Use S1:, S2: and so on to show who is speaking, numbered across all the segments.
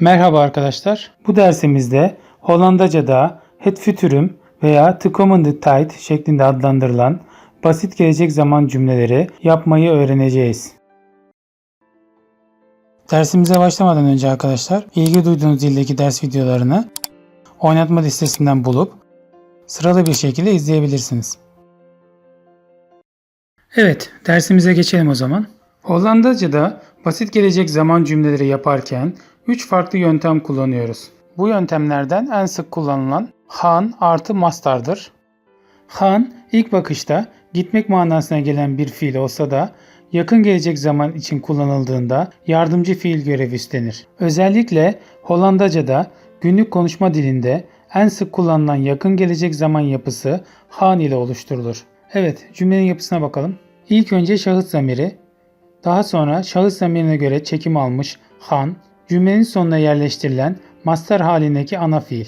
S1: Merhaba arkadaşlar. Bu dersimizde Hollandaca'da het futurum veya toekomende tijd şeklinde adlandırılan basit gelecek zaman cümleleri yapmayı öğreneceğiz. Dersimize başlamadan önce arkadaşlar ilgi duyduğunuz dildeki ders videolarını oynatma listesinden bulup sıralı bir şekilde izleyebilirsiniz. Evet, dersimize geçelim o zaman. Hollandaca'da basit gelecek zaman cümleleri yaparken 3 farklı yöntem kullanıyoruz. Bu yöntemlerden en sık kullanılan han artı mastardır. Han ilk bakışta gitmek manasına gelen bir fiil olsa da yakın gelecek zaman için kullanıldığında yardımcı fiil görevi üstlenir. Özellikle Hollandaca'da günlük konuşma dilinde en sık kullanılan yakın gelecek zaman yapısı han ile oluşturulur. Evet, cümlenin yapısına bakalım. İlk önce şahıs zamiri, daha sonra şahıs zamirine göre çekim almış han, cümlenin sonuna yerleştirilen master halindeki ana fiil.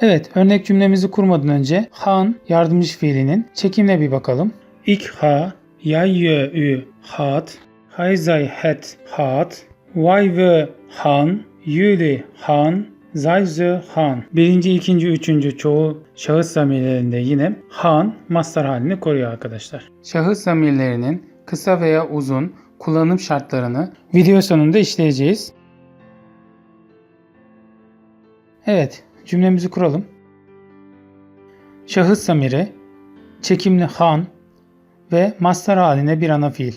S1: Evet, örnek cümlemizi kurmadan önce han yardımcı fiilinin çekimine bir bakalım. Ik ha, jij je u had, hij zij het had, wij we han, jullie han, zij ze han. Birinci, ikinci, üçüncü çoğu şahıs zamirlerinde yine han master halini koruyor arkadaşlar. Şahıs zamirlerinin kısa veya uzun kullanım şartlarını video sonunda işleyeceğiz. Evet, cümlemizi kuralım. Şahıs zamiri, çekimli han ve master haline bir ana fiil.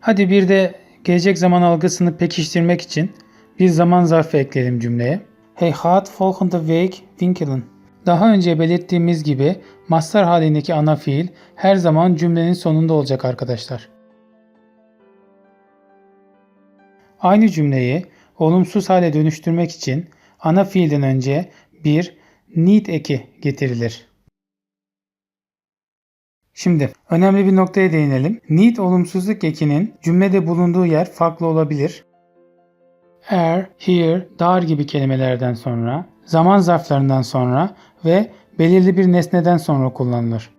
S1: Hadi bir de gelecek zaman algısını pekiştirmek için bir zaman zarfı ekleyelim cümleye. Hey gaat volgende week winkelen. Daha önce belirttiğimiz gibi master halindeki ana fiil her zaman cümlenin sonunda olacak arkadaşlar. Aynı cümleyi olumsuz hale dönüştürmek için ana fiilden önce bir need eki getirilir. Şimdi önemli bir noktaya değinelim. Need olumsuzluk ekinin cümlede bulunduğu yer farklı olabilir. Er, here, dar gibi kelimelerden sonra, zaman zarflarından sonra ve belirli bir nesneden sonra kullanılır.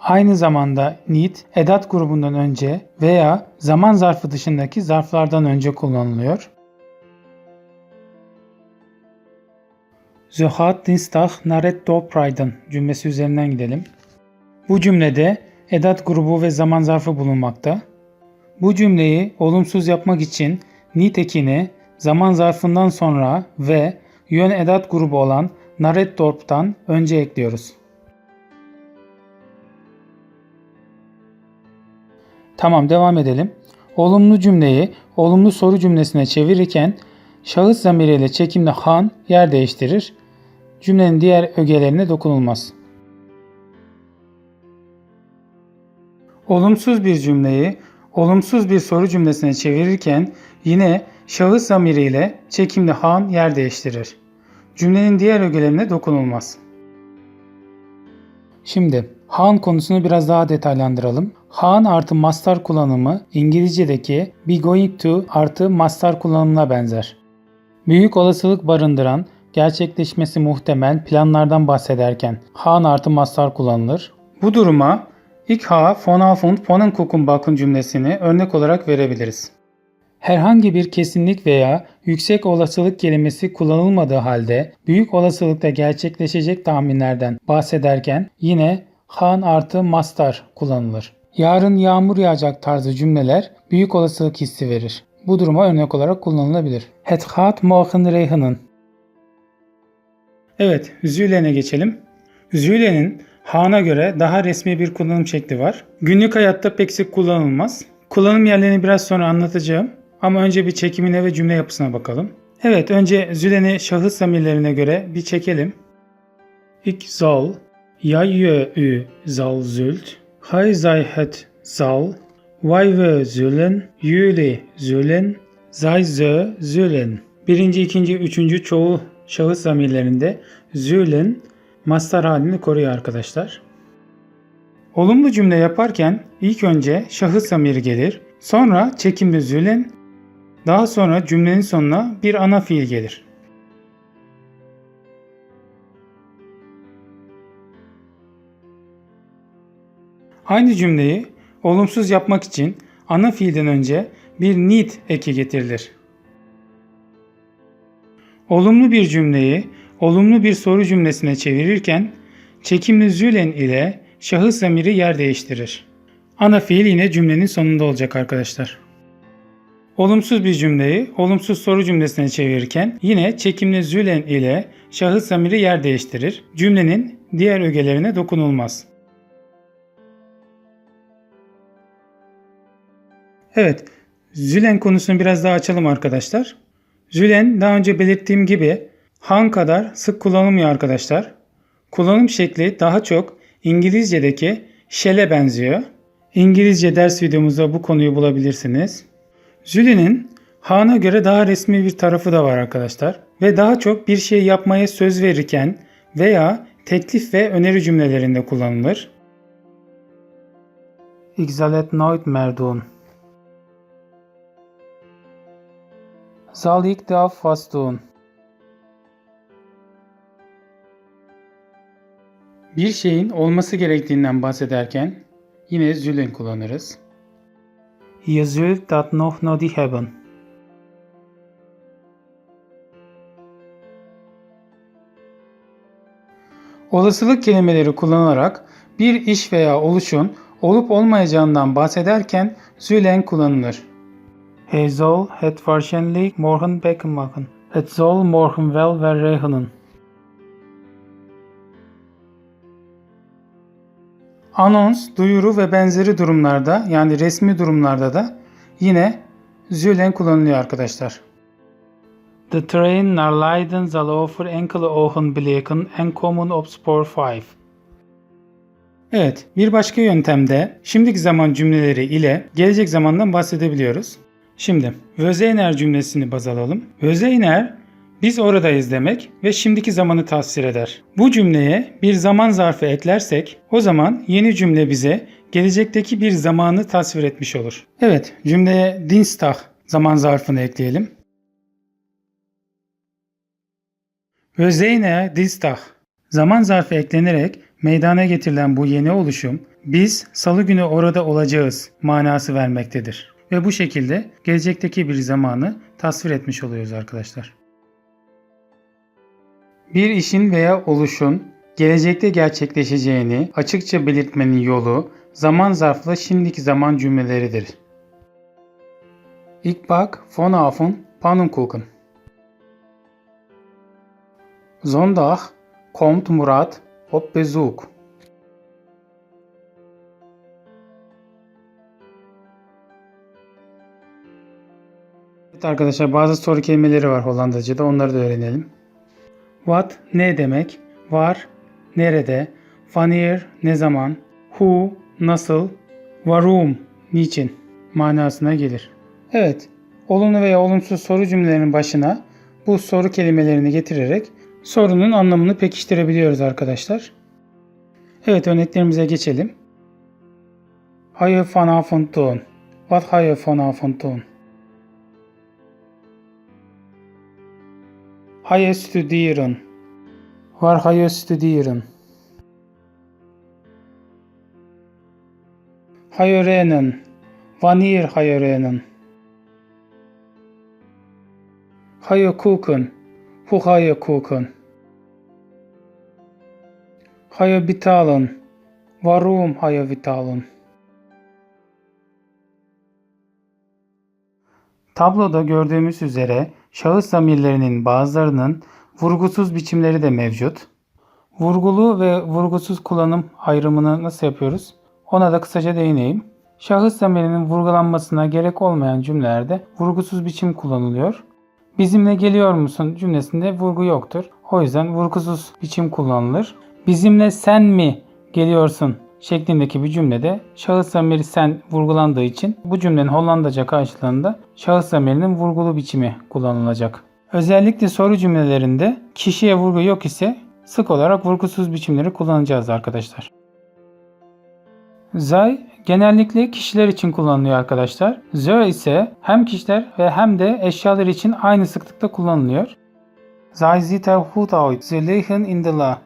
S1: Aynı zamanda need edat grubundan önce veya zaman zarfı dışındaki zarflardan önce kullanılıyor. Ze had dinsdag naar het dorp cümlesi üzerinden gidelim. Bu cümlede edat grubu ve zaman zarfı bulunmakta. Bu cümleyi olumsuz yapmak için need ekini zaman zarfından sonra ve yön edat grubu olan Naretdorp'tan önce ekliyoruz. Tamam devam edelim. Olumlu cümleyi olumlu soru cümlesine çevirirken şahıs zamiriyle çekimli han yer değiştirir. Cümlenin diğer ögelerine dokunulmaz. Olumsuz bir cümleyi olumsuz bir soru cümlesine çevirirken yine şahıs zamiriyle çekimli han yer değiştirir. Cümlenin diğer ögelerine dokunulmaz. Şimdi Han konusunu biraz daha detaylandıralım. Han artı master kullanımı İngilizce'deki be going to artı master kullanımına benzer. Büyük olasılık barındıran, gerçekleşmesi muhtemel planlardan bahsederken Han artı master kullanılır. Bu duruma Ich ha vanavond pannenkoeken bakın cümlesini örnek olarak verebiliriz. Herhangi bir kesinlik veya yüksek olasılık kelimesi kullanılmadığı halde büyük olasılıkta gerçekleşecek tahminlerden bahsederken yine han artı mastar kullanılır. Yarın yağmur yağacak tarzı cümleler büyük olasılık hissi verir. Bu duruma örnek olarak kullanılabilir. Het gaat morgen regenen. Evet, Zülen'e geçelim. Zülen'in Han'a göre daha resmi bir kullanım şekli var. Günlük hayatta pek sık kullanılmaz. Kullanım yerlerini biraz sonra anlatacağım. Ama önce bir çekimine ve cümle yapısına bakalım. Evet, önce Zülen'i şahıs zamirlerine göre bir çekelim. Ik zal, je u zal zult, hij zij het zal, wij we zullen, jullie zullen, zij ze zullen. Birinci, ikinci, üçüncü çoğu şahıs zamirlerinde zullen master halini koruyor arkadaşlar. Olumlu cümle yaparken ilk önce şahıs zamiri gelir, sonra çekimli zullen, daha sonra cümlenin sonuna bir ana fiil gelir. Aynı cümleyi olumsuz yapmak için ana fiilden önce bir need eki getirilir. Olumlu bir cümleyi olumlu bir soru cümlesine çevirirken çekimli zülen ile şahıs zamiri yer değiştirir. Ana fiil yine cümlenin sonunda olacak arkadaşlar. Olumsuz bir cümleyi olumsuz soru cümlesine çevirirken yine çekimli zülen ile şahıs zamiri yer değiştirir. Cümlenin diğer ögelerine dokunulmaz. Evet, Zülen konusunu biraz daha açalım arkadaşlar. Zülen daha önce belirttiğim gibi han kadar sık kullanılmıyor arkadaşlar. Kullanım şekli daha çok İngilizce'deki shall'e benziyor. İngilizce ders videomuzda bu konuyu bulabilirsiniz. Zülen'in Han'a göre daha resmi bir tarafı da var arkadaşlar. Ve daha çok bir şey yapmaya söz verirken veya teklif ve öneri cümlelerinde kullanılır. Ik zal het nooit meer doen. Zal ik de afwas doen? Bir şeyin olması gerektiğinden bahsederken yine zullen kullanırız. Je zult dat nog nodig hebben. Olasılık kelimeleri kullanarak bir iş veya oluşun olup olmayacağından bahsederken zullen kullanılır. Hij zal het waarschijnlijk morgen bekken maken. Het zal morgen wel weer regenen. Anons, duyuru ve benzeri durumlarda yani resmi durumlarda da yine zullen kullanılıyor arkadaşlar. De trein naar Leiden zal over enkele ogenblikken en komen op spoor 5. Evet, bir başka yöntemde şimdiki zaman cümleleri ile gelecek zamandan bahsedebiliyoruz. Şimdi Vözeyner cümlesini baz alalım. Vözeyner biz oradayız demek ve şimdiki zamanı tasvir eder. Bu cümleye bir zaman zarfı eklersek o zaman yeni cümle bize gelecekteki bir zamanı tasvir etmiş olur. Evet cümleye Dienstag zaman zarfını ekleyelim. Vözeyner Dienstag zaman zarfı eklenerek meydana getirilen bu yeni oluşum biz salı günü orada olacağız manası vermektedir ve bu şekilde gelecekteki bir zamanı tasvir etmiş oluyoruz arkadaşlar. Bir işin veya oluşun gelecekte gerçekleşeceğini açıkça belirtmenin yolu zaman zarflı şimdiki zaman cümleleridir. Ich bak vanavond pannenkoeken. Zondag kommt Murat op bezoek. Evet arkadaşlar bazı soru kelimeleri var Hollandaca'da onları da öğrenelim. What ne demek? Var nerede? Wanneer ne zaman? Who nasıl? Warum niçin manasına gelir. Evet, olumlu veya olumsuz soru cümlelerinin başına bu soru kelimelerini getirerek sorunun anlamını pekiştirebiliyoruz arkadaşlar. Evet örneklerimize geçelim. Har je vanavond doen? Wat ga je vanavond doen? Ga je studeren? Waar ga je studeren? Ga je rennen? Wanneer ga je rennen? Ga je koken? Hoe ga je koken? Tabloda gördüğümüz üzere şahıs zamirlerinin bazılarının vurgusuz biçimleri de mevcut. Vurgulu ve vurgusuz kullanım ayrımını nasıl yapıyoruz? Ona da kısaca değineyim. Şahıs zamirinin vurgulanmasına gerek olmayan cümlelerde vurgusuz biçim kullanılıyor. Bizimle geliyor musun cümlesinde vurgu yoktur. O yüzden vurgusuz biçim kullanılır. Bizimle sen mi geliyorsun şeklindeki bir cümlede şahıs zamiri sen vurgulandığı için bu cümlenin Hollandaca karşılığında şahıs zamirinin vurgulu biçimi kullanılacak. Özellikle soru cümlelerinde kişiye vurgu yok ise sık olarak vurgusuz biçimleri kullanacağız arkadaşlar. Zay genellikle kişiler için kullanılıyor arkadaşlar. Zö ise hem kişiler ve hem de eşyalar için aynı sıklıkta kullanılıyor. Er goed uit. Ze la.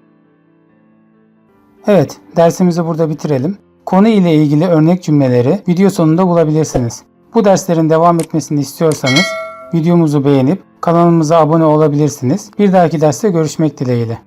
S1: Evet, dersimizi burada bitirelim. Konu ile ilgili örnek cümleleri video sonunda bulabilirsiniz. Bu derslerin devam etmesini istiyorsanız videomuzu beğenip kanalımıza abone olabilirsiniz. Bir dahaki derste görüşmek dileğiyle.